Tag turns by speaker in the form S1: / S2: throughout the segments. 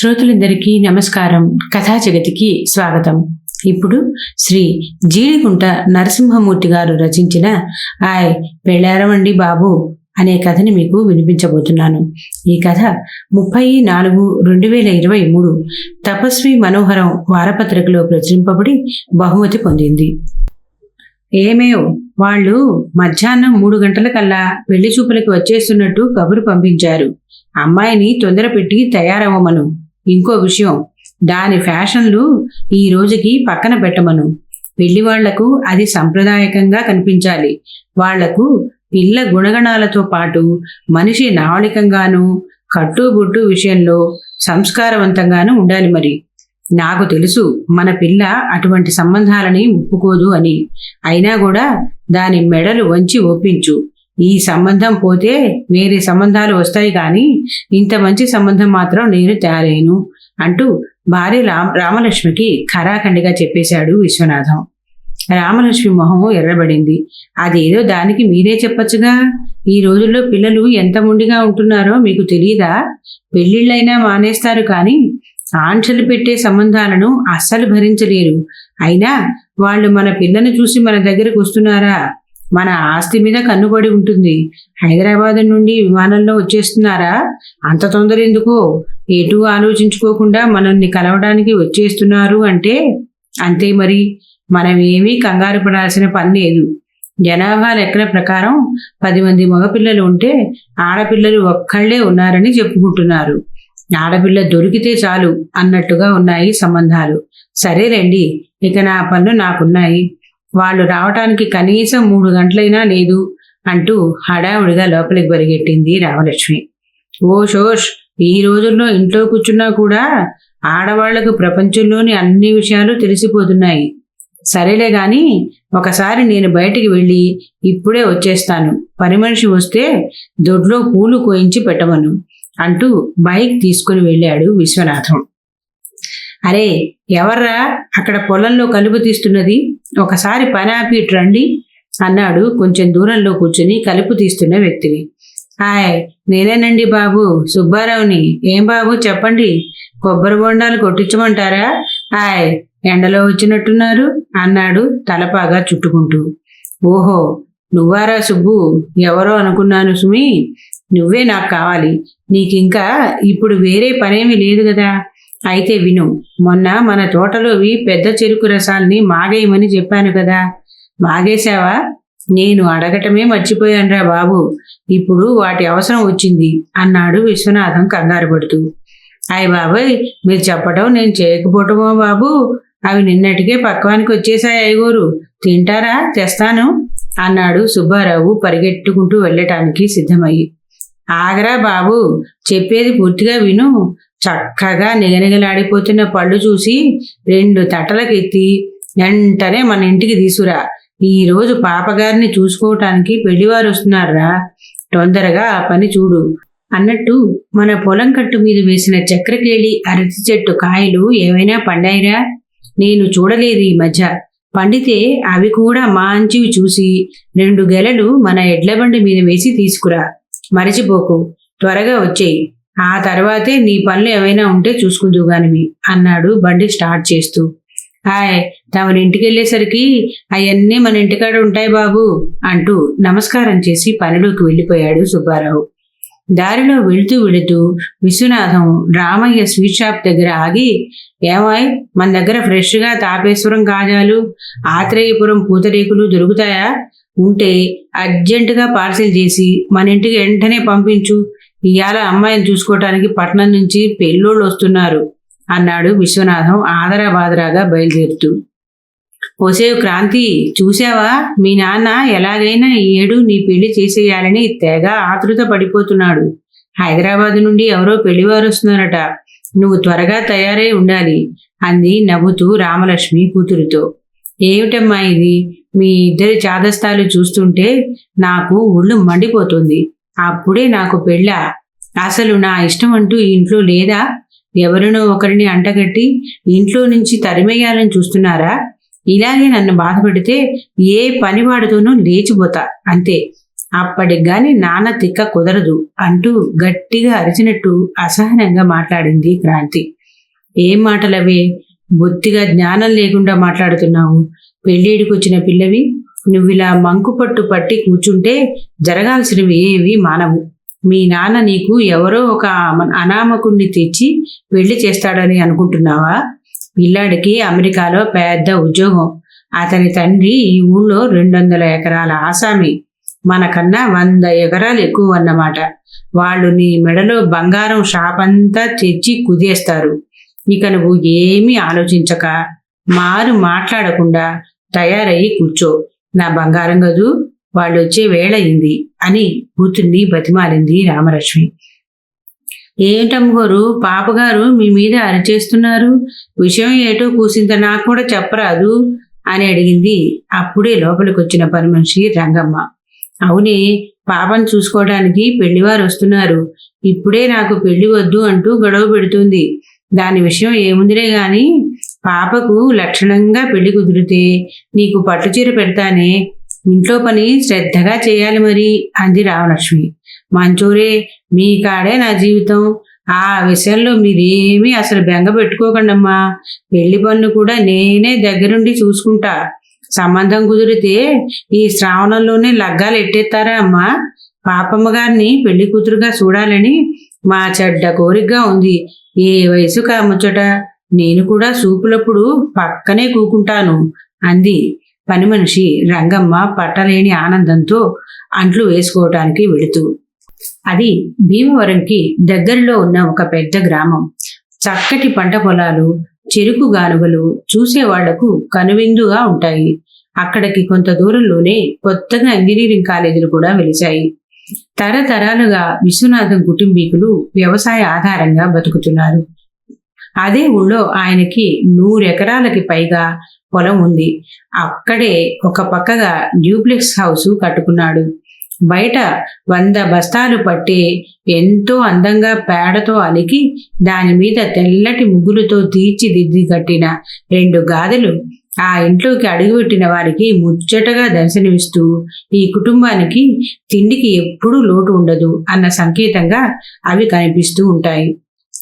S1: శ్రోతులందరికీ నమస్కారం. కథా జగతికి స్వాగతం. ఇప్పుడు శ్రీ జీడిగుంట నరసింహమూర్తి గారు రచించిన ఆయ్ పెళ్ళారమండి బాబు అనే కథని మీకు వినిపించబోతున్నాను. ఈ కథ ముప్పై నాలుగు రెండు వేల ఇరవై మూడు తపస్వి మనోహరం వారపత్రికలో ప్రచురింపబడి బహుమతి పొందింది. ఏమేవ్? వాళ్ళు మధ్యాహ్నం మూడు గంటలకల్లా పెళ్ళి చూపులకి వచ్చేస్తున్నట్టు కబురు పంపించారు. అమ్మాయిని తొందర పెట్టి తయారవ్వమను. ఇంకో విషయం. దాని ఫ్యాషన్లు ఈ రోజుకి పక్కన పెట్టమను. పెళ్ళి వాళ్ళకు అది సంప్రదాయకంగా కనిపించాలి. వాళ్ళకు పిల్ల గుణగణాలతో పాటు మనిషి నావళికంగాను కట్టుబుట్టు విషయంలో సంస్కారవంతంగాను ఉండాలి మరి. నాకు తెలుసు మన పిల్ల అటువంటి సంబంధాలని ఒప్పుకోదు అని. అయినా కూడా దాని మెడలు వంచి ఒప్పించు. ఈ సంబంధం పోతే వేరే సంబంధాలు వస్తాయి కానీ ఇంత మంచి సంబంధం మాత్రం నేను తేలేను అంటూ భార్య రామ రామలక్ష్మికి ఖరాఖండిగా చెప్పేశాడు విశ్వనాథం. రామలక్ష్మి మొహం ఎర్రబడింది. అదేదో దానికి మీరే చెప్పొచ్చుగా? ఈ రోజుల్లో పిల్లలు ఎంత ముండిగా ఉంటున్నారో మీకు తెలియదా పెళ్ళిళ్ళైనా మానేస్తారు కానీ ఆంక్షలు పెట్టే సంబంధాలను అస్సలు భరించలేరు. అయినా వాళ్ళు మన పిల్లని చూసి మన దగ్గరకు వస్తున్నారా? మన ఆస్తి మీద కన్నుబడి ఉంటుంది. హైదరాబాద్ నుండి విమానంలో వచ్చేస్తున్నారా? అంత తొందర ఎందుకో? ఎటు ఆలోచించుకోకుండా మనల్ని కలవడానికి వచ్చేస్తున్నారు అంటే? అంతే మరి. మనం ఏమీ కంగారు పడాల్సిన పని లేదు. జనాభా లెక్కల ప్రకారం పది మంది మగపిల్లలు ఉంటే ఆడపిల్లలు ఒక్కళ్ళే ఉన్నారని చెప్పుకుంటున్నారు. ఆడపిల్ల దొరికితే చాలు అన్నట్టుగా ఉన్నాయి సంబంధాలు. సరేలేండి ఇక నా పనులు నాకున్నాయి. వాళ్ళు రావటానికి కనీసం మూడు గంటలైనా లేదు అంటూ హడావుడిగా లోపలికి పరిగెట్టింది రామలక్ష్మి. ఓ షోష్ ఈ రోజుల్లో ఇంట్లో కూర్చున్నా కూడా ఆడవాళ్ళకు ప్రపంచంలోని అన్ని విషయాలు తెలిసిపోతున్నాయి. సరేలే గాని ఒకసారి నేను బయటికి వెళ్ళి ఇప్పుడే వచ్చేస్తాను. పని మనిషి వస్తే దొడ్లో పూలు కోయించి పెట్టమను అంటూ బైక్ తీసుకుని వెళ్ళాడు విశ్వనాథం. అరే ఎవర్రా అక్కడ పొలంలో కలుపు తీస్తున్నది? ఒకసారి పని రండి అన్నాడు కొంచెం దూరంలో కూర్చుని కలుపు తీస్తున్న వ్యక్తిని హాయ్ నేనేనండి బాబు సుబ్బారావుని. ఏం బాబు చెప్పండి. కొబ్బరి బొండాలు కొట్టించమంటారా? హాయ్ ఎండలో వచ్చినట్టున్నారు అన్నాడు తలపాగా చుట్టుకుంటూ. ఓహో నువ్వారా సుబ్బు? ఎవరో అనుకున్నాను సుమి. నువ్వే నాకు కావాలి. నీకింకా ఇప్పుడు వేరే పనేమీ లేదు కదా. అయితే విను మొన్న మన తోటలోవి పెద్ద చెరుకు రసాల్ని మాగేయమని చెప్పాను కదా. మాగేశావా? నేను అడగటమే మర్చిపోయానురా బాబు. ఇప్పుడు వాటి అవసరం వచ్చింది అన్నాడు విశ్వనాథం కంగారు పడుతూ. అయ్య బాబాయ్ మీరు చెప్పటం నేను చేయకపోవటమో బాబు? అవి నిన్నటికే పక్వానికి వచ్చేసాయి అయ్యగోరు. తింటారా? తెస్తాను అన్నాడు సుబ్బారావు పరిగెట్టుకుంటూ వెళ్ళటానికి సిద్ధమయ్యి. ఆగరా బాబు చెప్పేది పూర్తిగా విను. చక్కగా నిగనిగలాడిపోతున్న పళ్ళు చూసి రెండు తటలకెత్తి వెంటనే మన ఇంటికి తీసుకురా. ఈరోజు పాపగారిని చూసుకోవటానికి పెళ్ళివారు వస్తున్నారా తొందరగా ఆ పని చూడు. అన్నట్టు మన పొలం కట్టు మీద వేసిన చక్రకేళి అరటి చెట్టు కాయలు ఏమైనా పండాయిరా? నేను చూడలేదు ఈ మధ్య. పండితే అవి కూడా మంచివి చూసి రెండు గెలలు మన ఎడ్లబండి మీద వేసి తీసుకురా. మరచిపోకు. త్వరగా వచ్చేయి. ఆ తర్వాతే నీ పనులు ఏమైనా ఉంటే చూసుకుందు గానివి అన్నాడు బండి స్టార్ట్ చేస్తూ. హాయ్ తమరి ఇంటికి వెళ్ళేసరికి అవన్నీ మన ఇంటికాడ ఉంటాయి బాబు అంటూ నమస్కారం చేసి పనిలోకి వెళ్ళిపోయాడు సుబ్బారావు. దారిలో వెళుతూ వెళుతూ విశ్వనాథం రామయ్య స్వీట్ షాప్ దగ్గర ఆగి ఏమాయ్ మన దగ్గర ఫ్రెష్గా తాపేశ్వరం కాజాలు ఆత్రేయపురం పూతరేకులు దొరుకుతాయా? ఉంటే అర్జెంటుగా పార్సిల్ చేసి మన ఇంటికి వెంటనే పంపించు ఇవాళ అమ్మాయిని చూసుకోవటానికి పట్నం నుంచి పెళ్ళోళ్ళు వస్తున్నారు అన్నాడు విశ్వనాథం ఆదరాబాదరాగా బయలుదేరుతూ. ఓసేవ్ క్రాంతి చూసావా మీ నాన్న ఎలాగైనా ఈ ఏడు నీ పెళ్ళి చేసేయాలని తెగ ఆతృత పడిపోతున్నాడు. హైదరాబాద్ నుండి ఎవరో పెళ్ళివారు వస్తున్నారట. నువ్వు త్వరగా తయారై ఉండాలి అంది నవ్వుతూ రామలక్ష్మి కూతురితో. ఏమిటమ్మా ఇది? మీ ఇద్దరి చాదస్తాలు చూస్తుంటే నాకు ఒళ్ళు మండిపోతుంది. అప్పుడే నాకు పెళ్ళ. అసలు నా ఇష్టం అంటూ ఇంట్లో లేదా? ఎవరినో ఒకరిని అంటగట్టి ఇంట్లో నుంచి తరిమేయాలని చూస్తున్నారా? ఇలాగే నన్ను బాధపెడితే ఏ పనివాడితోనూ లేచిపోతా అంతే. అప్పటికి గాని నాన్న తిక్క కుదరదు అంటూ గట్టిగా అరిచినట్టు అసహనంగా మాట్లాడింది క్రాంతి. ఏం మాటలవే? బొత్తిగా జ్ఞానం లేకుండా మాట్లాడుతున్నావు. పెళ్ళిడికి వచ్చిన పిల్లవి నువ్విలా ఇలా మంకుపట్టు పట్టి కూర్చుంటే జరగాల్సినవి ఏవి మానవు. మీ నాన్న నీకు ఎవరో ఒక అనామకుణ్ణి తెచ్చి పెళ్ళి చేస్తాడని అనుకుంటున్నావా? పిల్లాడికి అమెరికాలో పెద్ద ఉద్యోగం. అతని తండ్రి ఈ ఊళ్ళో రెండు వందల ఎకరాల ఆసామి. మనకన్నా వంద ఎకరాలు ఎక్కువ అన్నమాట వాళ్ళు నీ మెడలో బంగారం షాపంతా తెచ్చి కుదేస్తారు ఇక నువ్వు ఏమీ ఆలోచించక మారు మాట్లాడకుండా తయారయ్యి కూర్చో. నా బంగారం గదు వాళ్ళు వచ్చే వేళ అని కూతుర్ని బతిమాలింది రామలక్ష్మి. ఏమిటమ్మగారు పాపగారు మీ మీద అరిచేస్తున్నారు? విషయం ఏటో కూసింత నాకు కూడా చెప్పరాదు అని అడిగింది. అప్పుడే లోపలికి వచ్చిన పని మనిషి రంగమ్మ. అవునే పాపను చూసుకోవడానికి పెళ్ళివారు వస్తున్నారు. ఇప్పుడే నాకు పెళ్ళి వద్దు అంటూ గొడవ పెడుతుంది. దాని విషయం ఏముందిలే గాని? పాపకు లక్షణంగా పెళ్ళి కుదిరితే నీకు పట్టుచీర పెడతానే. ఇంట్లో పని శ్రద్ధగా చేయాలి మరి అంది రామలక్ష్మి. మంచోరే మీ కాడే నా జీవితం. ఆ విషయంలో మీరేమీ అసలు బెంగ పెట్టుకోకండమ్మా. పెళ్ళి పనులు కూడా నేనే దగ్గరుండి చూసుకుంటా. సంబంధం కుదిరితే ఈ శ్రావణంలోనే లగ్గాలు ఎట్టేస్తారా అమ్మా? పాపమ్మ గారిని పెళ్ళి కూతురుగా చూడాలని మా చెడ్డ కోరికగా ఉంది. ఏ వయసు కాముచ్చట నేను కూడా సూపులప్పుడు పక్కనే కూకుంటాను అంది పని మనిషి రంగమ్మ పట్టలేని ఆనందంతో అంట్లు వేసుకోవటానికి వెళుతూ. అది భీమవరంకి దగ్గరలో ఉన్న ఒక పెద్ద గ్రామం. చక్కటి పంట పొలాలు చెరుకు గానుగలు చూసేవాళ్ళకు కనువిందుగా ఉంటాయి. అక్కడికి కొంత దూరంలోనే కొత్తగా ఇంజనీరింగ్ కాలేజీలు కూడా వెలిశాయి. తరతరాలుగా విశ్వనాథం కుటుంబీకులు వ్యవసాయ ఆధారంగా బతుకుతున్నారు. అదే ఊళ్ళో ఆయనకి నూరెకరాలకి పైగా పొలం ఉంది. అక్కడే ఒక పక్కగా డ్యూప్లెక్స్ హౌస్ కట్టుకున్నాడు. బయట వంద బస్తాలు పట్టి ఎంతో అందంగా పేడతో అలికి దాని మీద తెల్లటి ముగ్గులతో తీర్చిదిద్ది కట్టిన రెండు గాదెలు ఆ ఇంట్లోకి అడుగుపెట్టిన వారికి ముచ్చటగా దర్శనమిస్తూ ఈ కుటుంబానికి తిండికి ఎప్పుడూ లోటు ఉండదు అన్న సంకేతంగా అవి కనిపిస్తూ ఉంటాయి.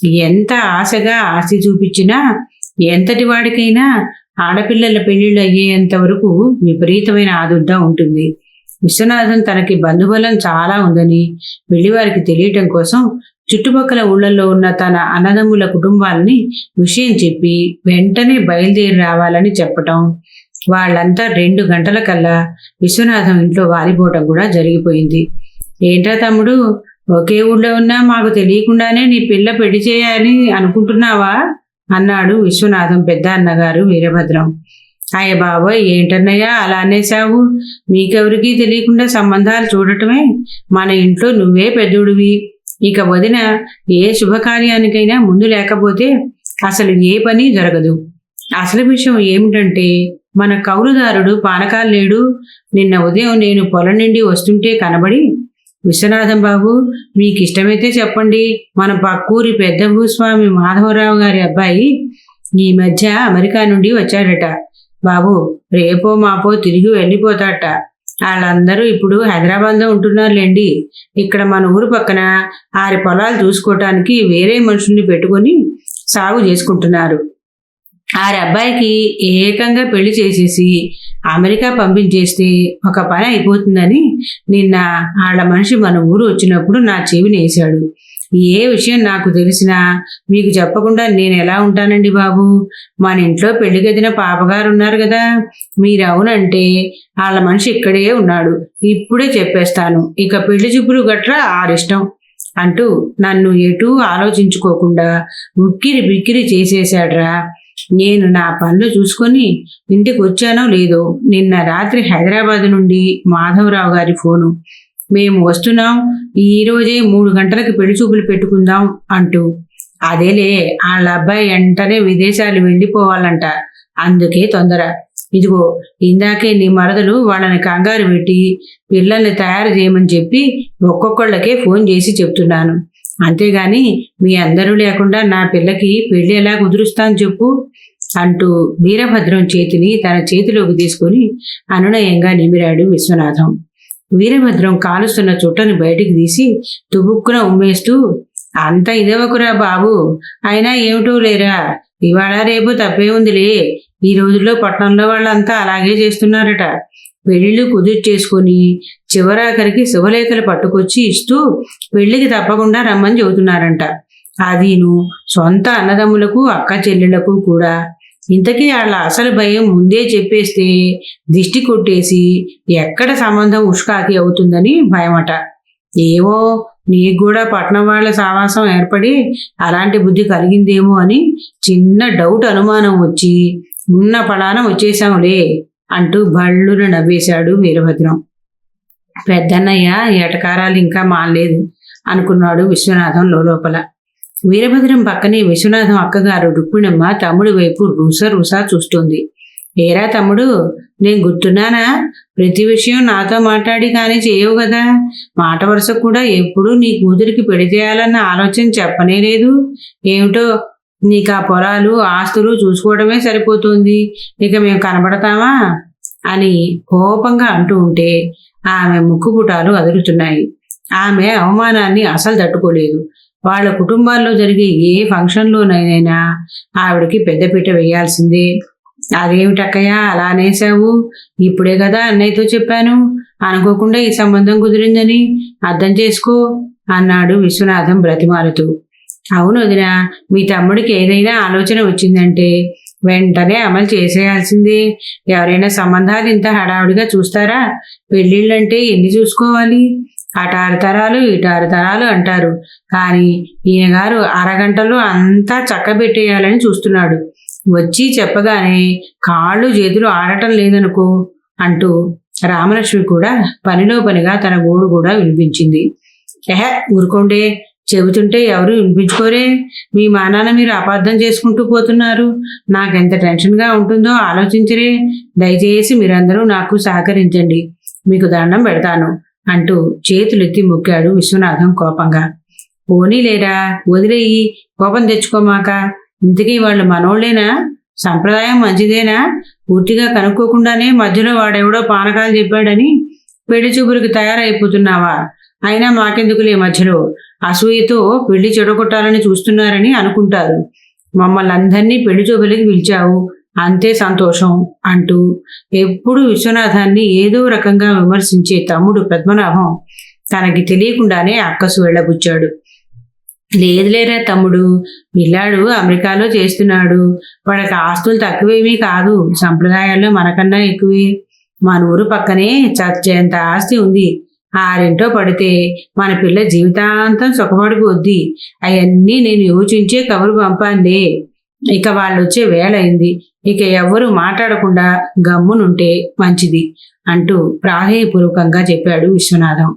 S1: ఎంత ఆశగా ఆశ చూపించినా ఎంతటి వాడికైనా ఆడపిల్లల పెళ్ళిళ్ళు అయ్యేంత వరకు విపరీతమైన ఆదుర్ద ఉంటుంది. విశ్వనాథన్ తనకి బంధుబలం చాలా ఉందని పెళ్ళివారికి తెలియటం కోసం చుట్టుపక్కల ఊళ్ళల్లో ఉన్న తన అన్నదమ్ముల కుటుంబాలని విషయం చెప్పి వెంటనే బయలుదేరి రావాలని చెప్పటం. వాళ్ళంతా రెండు గంటల కల్లా విశ్వనాథం ఇంట్లో వాలిపోవటం కూడా జరిగిపోయింది. ఏంటా తమ్ముడు ఒకే ఊళ్ళో ఉన్నా మాకు తెలియకుండానే నీ పిల్ల పెళ్ళి చేయాలని అనుకుంటున్నావా? అన్నాడు విశ్వనాథం పెద్ద అన్నగారు వీరభద్రం. అయ్య బాబోయ్ ఏంటన్నయ్యా అలా అనేసావు మీకెవరికీ తెలియకుండా సంబంధాలు చూడటమే? మన ఇంట్లో నువ్వే పెద్దోడివి. ఇక వదిన ఏ శుభకార్యానికైనా ముందు లేకపోతే అసలు ఏ పని జరగదు. అసలు విషయం ఏమిటంటే మన కౌలుదారుడు పానకాలు లేడు. నిన్న ఉదయం నేను పొలం నుండి వస్తుంటే కనబడి విశ్వనాథం బాబు మీకు ఇష్టమైతే చెప్పండి. మన పక్కూరి పెద్ద భూస్వామి మాధవరావు గారి అబ్బాయి ఈ మధ్య అమెరికా నుండి వచ్చాడట. బాబు రేపో మాపో తిరిగి వెళ్ళిపోతాడట వాళ్ళందరూ ఇప్పుడు హైదరాబాద్లో ఉంటున్నారులేండి. ఇక్కడ మన ఊరు పక్కన ఆరి పొలాలు చూసుకోవటానికి వేరే మనుషుల్ని పెట్టుకొని సాగు చేసుకుంటున్నారు. ఆరి అబ్బాయికి ఏకంగా పెళ్ళి చేసేసి అమెరికా పంపించేస్తే ఒక పని అయిపోతుందని నిన్న వాళ్ళ మనిషి మన ఊరు వచ్చినప్పుడు నా చెవిని వేశాడు. ఏ విషయం నాకు తెలిసినా మీకు చెప్పకుండా నేను ఎలా ఉంటానండి బాబు? మన ఇంట్లో పెళ్ళి గదిన పాపగారు ఉన్నారు కదా. మీరు అవునంటే వాళ్ళ మనిషి ఇక్కడే ఉన్నాడు. ఇప్పుడే చెప్పేస్తాను. ఇక పెళ్ళి చూపులు గట్రా ఆరిష్టం అంటూ నన్ను ఎటూ ఆలోచించుకోకుండా ఉక్కిరి బిక్కిరి చేసేశాడ్రా. నేను నా పనులు చూసుకొని ఇంటికి వచ్చానో లేదో నిన్న రాత్రి హైదరాబాద్ నుండి మాధవరావు గారి ఫోను. మేము వస్తున్నాం ఈరోజే మూడు గంటలకి పెళ్ళి చూపులు పెట్టుకుందాం అంటూ. అదేలే వాళ్ళ అబ్బాయి వెంటనే విదేశాలు వెళ్ళిపోవాలంట అందుకే తొందర. ఇదిగో ఇందాకే నీ మరదలు వాళ్ళని కంగారు పెట్టి పిల్లల్ని తయారు చేయమని చెప్పి ఒక్కొక్కళ్ళకే ఫోన్ చేసి చెప్తున్నాను. అంతేగాని మీ అందరూ లేకుండా నా పిల్లకి పెళ్ళి ఎలా కుదురుస్తాను చెప్పు అంటూ వీరభద్రం చేతిని తన చేతిలోకి తీసుకొని అనునయంగా నిమిరాడు విశ్వనాథం. వీరభద్రం కాలుస్తున్న చుట్టను బయటికి తీసి తుబుక్కున ఉమ్మేస్తూ అంత ఇదవకురా బాబు అయినా ఏమిటో లేరా? ఇవాళ రేపు తప్పే ఉందిలే. ఈ రోజుల్లో పట్టణంలో వాళ్ళంతా అలాగే చేస్తున్నారట. పెళ్ళిళ్ళు కుదురు చేసుకొని చివరాఖరికి శుభలేఖలు పట్టుకొచ్చి ఇస్తూ పెళ్ళికి తప్పకుండా రమ్మని చెబుతున్నారంట. అదీను సొంత అన్నదమ్ములకు అక్క చెల్లెళ్ళకు కూడా ఇంతకీ వాళ్ళ అసలు భయం ముందే చెప్పేస్తే దిష్టి కొట్టేసి ఎక్కడ సంబంధం ఉష్కాకి అవుతుందని భయమట. ఏమో నీకు కూడా పట్నం వాళ్ళ సావాసం ఏర్పడి అలాంటి బుద్ధి కలిగిందేమో అని చిన్న డౌట్ అనుమానం వచ్చి ఉన్న పడాన వచ్చేసాంలే అంటూ బళ్ళును నవ్వేశాడు వీరభద్రం. పెద్దన్నయ్య ఎటకారాలు ఇంకా మానలేదు అనుకున్నాడు విశ్వనాథం లోపల వీరభద్రం పక్కనే విశ్వనాథం అక్కగారు రుక్మిణమ్మ తమ్ముడి వైపు రుస రుసా చూస్తుంది. ఏరా తమ్ముడు నేను గుర్తున్నానా? ప్రతి విషయం నాతో మాట్లాడి కానీ చేయవు కదా. మాట వరుస కూడా ఎప్పుడూ నీ కూతురికి పెళ్ళి చేయాలన్న ఆలోచన చెప్పనే లేదు. ఏమిటో నీకు ఆ పొలాలు ఆస్తులు చూసుకోవడమే సరిపోతుంది. ఇక మేము కనబడతామా? అని కోపంగా అంటూ ఉంటే ఆమె ముక్కుపుటాలు అదురుతున్నాయి. ఆమె అవమానాన్ని అసలు తట్టుకోలేదు. వాళ్ళ కుటుంబాల్లో జరిగే ఏ ఫంక్షన్లోనైనా ఆవిడకి పెద్దపీట వేయాల్సిందే. అదేమిటక్కయ్యా అలా అనేసావు ఇప్పుడే కదా అన్నయ్యతో చెప్పాను. అనుకోకుండా ఈ సంబంధం కుదిరిందని. అర్థం చేసుకో అన్నాడు విశ్వనాథం బ్రతిమాలుతూ. అవును వదిన మీ తమ్ముడికి ఏదైనా ఆలోచన వచ్చిందంటే వెంటనే అమలు చేసేయాల్సిందే. ఎవరైనా సంబంధాలు ఇంత హడావుడిగా చూస్తారా? పెళ్ళిళ్ళంటే ఎన్ని చూసుకోవాలి? అటారు తరాలు ఇటారు తరాలు అంటారు. కానీ ఈయన గారు అరగంటలో అంతా చక్కబెట్టేయాలని చూస్తున్నాడు. వచ్చి చెప్పగానే కాళ్ళు చేతులు ఆడటం లేదనుకో అంటూ రామలక్ష్మి కూడా పనిలో పనిగా తన గోడు కూడా వినిపించింది. ఎహ ఊరుకోండే. చెబుతుంటే ఎవరు వినిపించుకోరే? మీ మానాన మీరు అపార్థం చేసుకుంటూ పోతున్నారు. నాకెంత టెన్షన్గా ఉంటుందో ఆలోచించరే. దయచేసి మీరందరూ నాకు సహకరించండి. మీకు దండం పెడతాను అంటూ చేతులెత్తి మొక్కాడు విశ్వనాథం కోపంగా. పోనీలేరా వదిలేయి కోపం తెచ్చుకోమాక. ఇంతకీ వాళ్ళు మనోళ్ళేనా? సంప్రదాయం మంచిదేనా? పూర్తిగా కనుక్కోకుండానే మధ్యలో వాడెవడో పానకాలు చెప్పాడని పెళ్ళి చూపులకు తయారైపోతున్నావా? అయినా మాకెందుకులే మధ్యలో? అసూయతో పెళ్ళి చెడగొట్టాలని చూస్తున్నారని అనుకుంటారు. మమ్మల్ని అందరినీ పెళ్ళి చూపులకి పిలిచావు. అంతే సంతోషం అంటూ ఎప్పుడు విశ్వనాథాన్ని ఏదో రకంగా విమర్శించే తమ్ముడు పద్మనాభం తనకి తెలియకుండానే అక్కసు వెళ్ళబుచ్చాడు. లేదులేరా తమ్ముడు పిల్లాడు అమెరికాలో చేస్తున్నాడు. వాడికి ఆస్తులు తక్కువేమీ కాదు సంప్రదాయాల్లో మనకన్నా ఎక్కువే. మన ఊరు పక్కనే చచ్చేంత ఆస్తి ఉంది. ఆరింటో పడితే మన పిల్ల జీవితాంతం సుఖపడిపోద్ది. అవన్నీ నేను యోచించే కబురు పంపాలే ఇక వాళ్ళు వచ్చే ఇక ఎవ్వరూ మాట్లాడకుండా గమ్మునుంటే మంచిది అంటూ ప్రాధేయపూర్వకంగా చెప్పాడు విశ్వనాథం.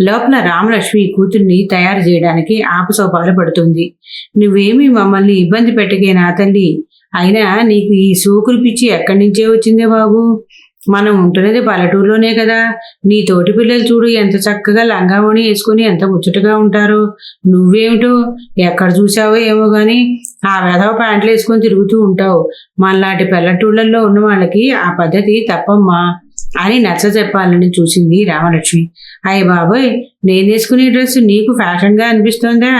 S1: లోపల రామలక్ష్మి కూతుర్ని తయారు చేయడానికి ఆపసోపాలు పడుతుంది. నువ్వేమీ మమ్మల్ని ఇబ్బంది పెట్టకే నా తల్లి. అయినా నీకు ఈ సూకులు పిచ్చి ఎక్కడి నుంచే వచ్చిందే బాబు? మనం ఉంటున్నది పల్లెటూరులోనే కదా. నీ తోటి పిల్లలు చూడు ఎంత చక్కగా లంగావోణి వేసుకుని ఎంత ముచ్చటగా ఉంటారు. నువ్వేమిటో ఎక్కడ చూసావో ఏమో కానీ ఆ వెధవ ప్యాంట్లు వేసుకొని తిరుగుతూ ఉంటావు. మనలాంటి పల్లెటూళ్ళల్లో ఉన్న వాళ్ళకి ఆ పద్ధతి తప్పమ్మా అని నచ్చ చెప్పాలని చూసింది రామలక్ష్మి. అయ్య బాబోయ్ నేను వేసుకునే డ్రెస్ నీకు ఫ్యాషన్గా అనిపిస్తోందా?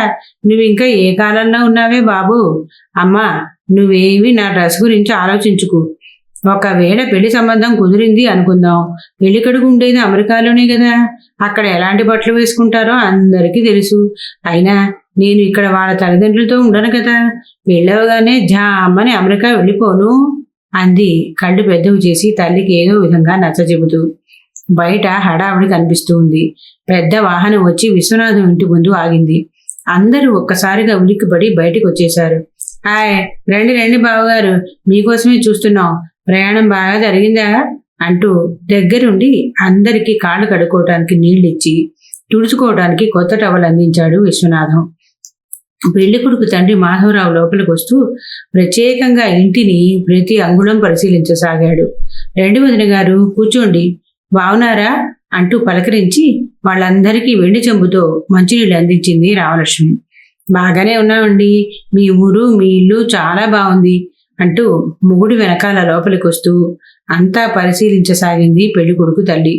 S1: నువ్వు ఇంకా ఏ కాలంలో ఉన్నావే బాబు? అమ్మా నువ్వేవి నా డ్రెస్ గురించి ఆలోచించుకు. ఒకవేళ పెళ్ళి సంబంధం కుదిరింది అనుకుందాం. పెళ్ళి కడుగు ఉండేది అమెరికాలోనే కదా. అక్కడ ఎలాంటి బట్టలు వేసుకుంటారో అందరికీ తెలుసు. అయినా నేను ఇక్కడ వాళ్ళ తల్లిదండ్రులతో ఉండను కదా. వెళ్ళవగానే జామ్మని అమెరికా వెళ్ళిపోను. అంది కళ్ళు పెద్దవి చేసి తల్లికి ఏదో విధంగా నచ్చజెబుతూ బయట హడావిడి కనిపిస్తూ ఉంది పెద్ద వాహనం వచ్చి విశ్వనాథం ఇంటి ముందు ఆగింది. అందరూ ఒక్కసారిగా ఉలిక్కిపడి బయటకు వచ్చేశారు హాయ్ రండి రండి బావగారు. మీకోసమే చూస్తున్నాం. ప్రయాణం బాగా జరిగిందా అంటూ దగ్గరుండి అందరికీ కాళ్ళు కడుక్కోవటానికి నీళ్ళిచ్చి తుడుచుకోవడానికి కొత్త టవల్ అందించాడు విశ్వనాథం. పెళ్ళి కొడుకు తండ్రి మాధవరావు లోపలికి వస్తూ ప్రత్యేకంగా ఇంటిని ప్రతి అంగుళం పరిశీలించసాగాడు. రెండు వదిన గారు కూర్చోండి. బావునారా అంటూ పలకరించి వాళ్ళందరికీ వెండి చెంబుతో మంచినీళ్ళు అందించింది రామలక్ష్మి. బాగానే ఉన్నామండి మీ ఊరు మీ ఇల్లు చాలా బాగుంది అంటూ మొగుడు వెనకాల లోపలికి వస్తూ అంతా పరిశీలించసాగింది పెళ్ళికొడుకు తల్లి.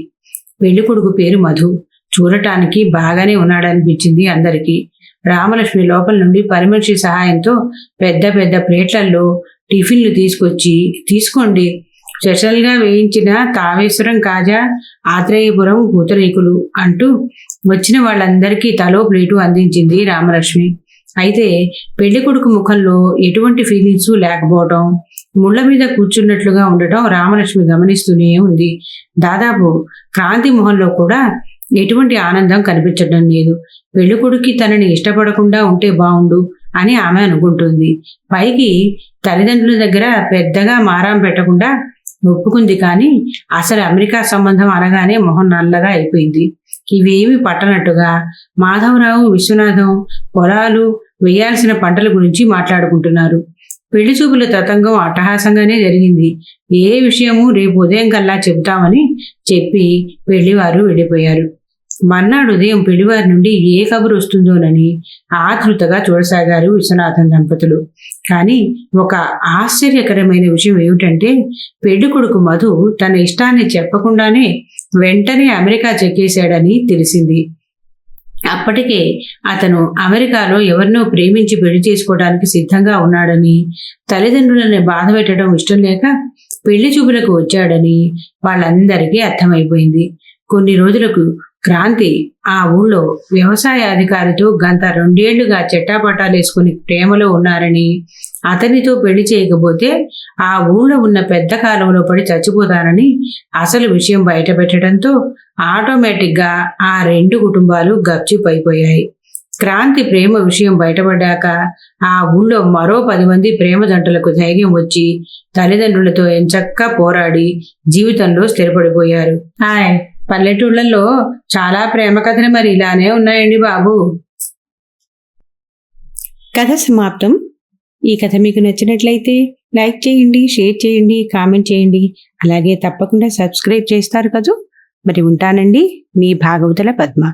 S1: పెళ్ళికొడుకు పేరు మధు. చూడటానికి బాగానే ఉన్నాడనిపించింది అందరికీ. రామలక్ష్మి లోపల నుండి పరిమర్శి సహాయంతో పెద్ద పెద్ద ప్లేట్లలో టిఫిన్లు తీసుకొచ్చి తీసుకోండి. స్పెషల్గా వేయించిన తావేశ్వరం కాజా ఆత్రేయపురం పూతరేకులు అంటూ వచ్చిన వాళ్ళందరికీ తలో ప్లేటు అందించింది రామలక్ష్మి. అయితే పెళ్ళి కొడుకు ముఖంలో ఎటువంటి ఫీలింగ్స్ లేకపోవటం ముళ్ళ మీద కూర్చున్నట్లుగా ఉండటం రామలక్ష్మి గమనిస్తూనే ఉంది. దాదాపు క్రాంతి మొహంలో కూడా ఎటువంటి ఆనందం కనిపించడం లేదు. పెళ్ళి కొడుక్కి తనని ఇష్టపడకుండా ఉంటే బాగుండు అని ఆమె అనుకుంటుంది. పైకి తల్లిదండ్రుల దగ్గర పెద్దగా మారాం పెట్టకుండా ఒప్పుకుంది కానీ అసలు అమెరికా సంబంధం అనగానే మొహం నల్లగా అయిపోయింది. ఇవేమి పట్టనట్టుగా మాధవరావు విశ్వనాథం పొలాలు వేయాల్సిన పంటల గురించి మాట్లాడుకుంటున్నారు. పెళ్ళి చూపుల తతంగం అట్టహాసంగానే జరిగింది. ఏ విషయము రేపు ఉదయం కల్లా చెబుతామని చెప్పి పెళ్ళివారు వెళ్ళిపోయారు. మర్నాడు ఉదయం పెళ్ళివారి నుండి ఏ కబురు వస్తుందోనని ఆతృతగా చూడసాగారు విశ్వనాథన్ దంపతులు. కానీ ఒక ఆశ్చర్యకరమైన విషయం ఏమిటంటే పెళ్ళి కొడుకు మధు తన ఇష్టాన్ని చెప్పకుండానే వెంటనే అమెరికా చెక్కేశాడని తెలిసింది. అప్పటికే అతను అమెరికాలో ఎవరినో ప్రేమించి పెళ్ళి చేసుకోవడానికి సిద్ధంగా ఉన్నాడని తల్లిదండ్రులని బాధ పెట్టడం ఇష్టం లేక పెళ్ళి చూపులకు వచ్చాడని వాళ్ళందరికీ అర్థమైపోయింది. కొన్ని రోజులకు క్రాంతి ఆ ఊళ్ళో వ్యవసాయ అధికారితో గంత రెండేళ్ళుగా చెట్టాపట్టాలేసుకుని ప్రేమలో ఉన్నారని అతనితో పెళ్ళి చేయకపోతే ఆ ఊళ్ళో ఉన్న పెద్ద కాలంలో పడి చచ్చిపోతానని అసలు విషయం బయటపెట్టడంతో ఆటోమేటిక్గా ఆ రెండు కుటుంబాలు గప్చిపైపోయాయి క్రాంతి ప్రేమ విషయం బయటపడ్డాక ఆ ఊళ్ళో మరో పది మంది ప్రేమ జంటలకు ధైర్యం వచ్చి తల్లిదండ్రులతో ఎంచక్కా పోరాడి జీవితంలో స్థిరపడిపోయారు. హాయ్. పల్లెటూళ్ళల్లో చాలా ప్రేమ కథలు మరి ఇలానే ఉన్నాయండి బాబు. కథ సమాప్తం. ఈ కథ మీకు నచ్చినట్లయితే లైక్ చేయండి షేర్ చేయండి కామెంట్ చేయండి. అలాగే తప్పకుండా సబ్స్క్రైబ్ చేస్తారు కదూ. మరి ఉంటానండి. మీ భాగవతుల పద్మ.